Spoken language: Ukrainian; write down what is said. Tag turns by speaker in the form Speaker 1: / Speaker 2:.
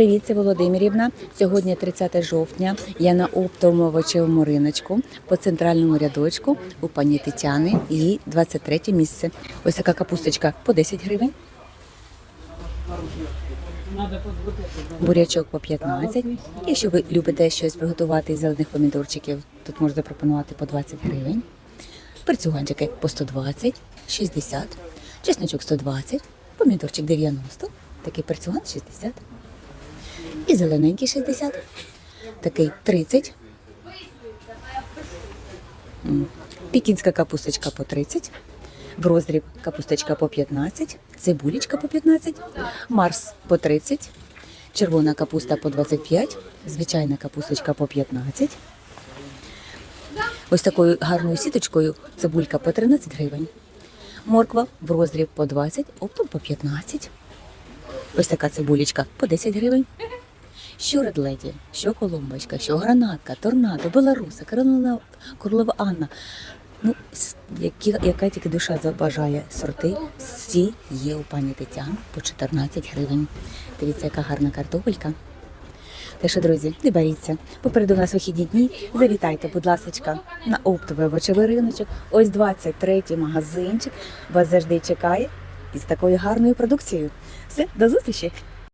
Speaker 1: Привіт, це Володимирівна. Сьогодні 30 жовтня. Я на оптовому риночку по центральному рядочку у пані Тетяни. Її 23 місце. Ось така капусточка по 10 гривень. Бурячок по 15. Якщо ви любите щось приготувати із зелених помідорчиків, тут можна запропонувати по 20 гривень. Перцюганчики по 120, 60, чесночок 120, помідорчик 90, такий перцюган 60. І зелененький 60, такий 30. Пікінська капусточка по 30, в роздріб капусточка по 15, цибулечка по 15, марс по 30, червона капуста по 25, звичайна капусточка по 15. Ось такою гарною сіточкою цибулька по 13 гривень. Морква в роздріб по 20, оптом по 15. Ось така цибулечка по 10 гривень. Що редледі, що коломбочка, що гранатка, торнадо, беларуса, королева, королева Анна. Ну, які, яка тільки душа забажає сорти, всі є у пані Тетяни по 14 гривень. Дивіться, яка гарна картопелька. Так що, друзі, не боріться. Попереду нас вихідні дні. Завітайте, будь ласка, на оптовий овочевий риночок. Ось 23 магазинчик. Вас завжди чекає із такою гарною продукцією. Все, до зустрічі!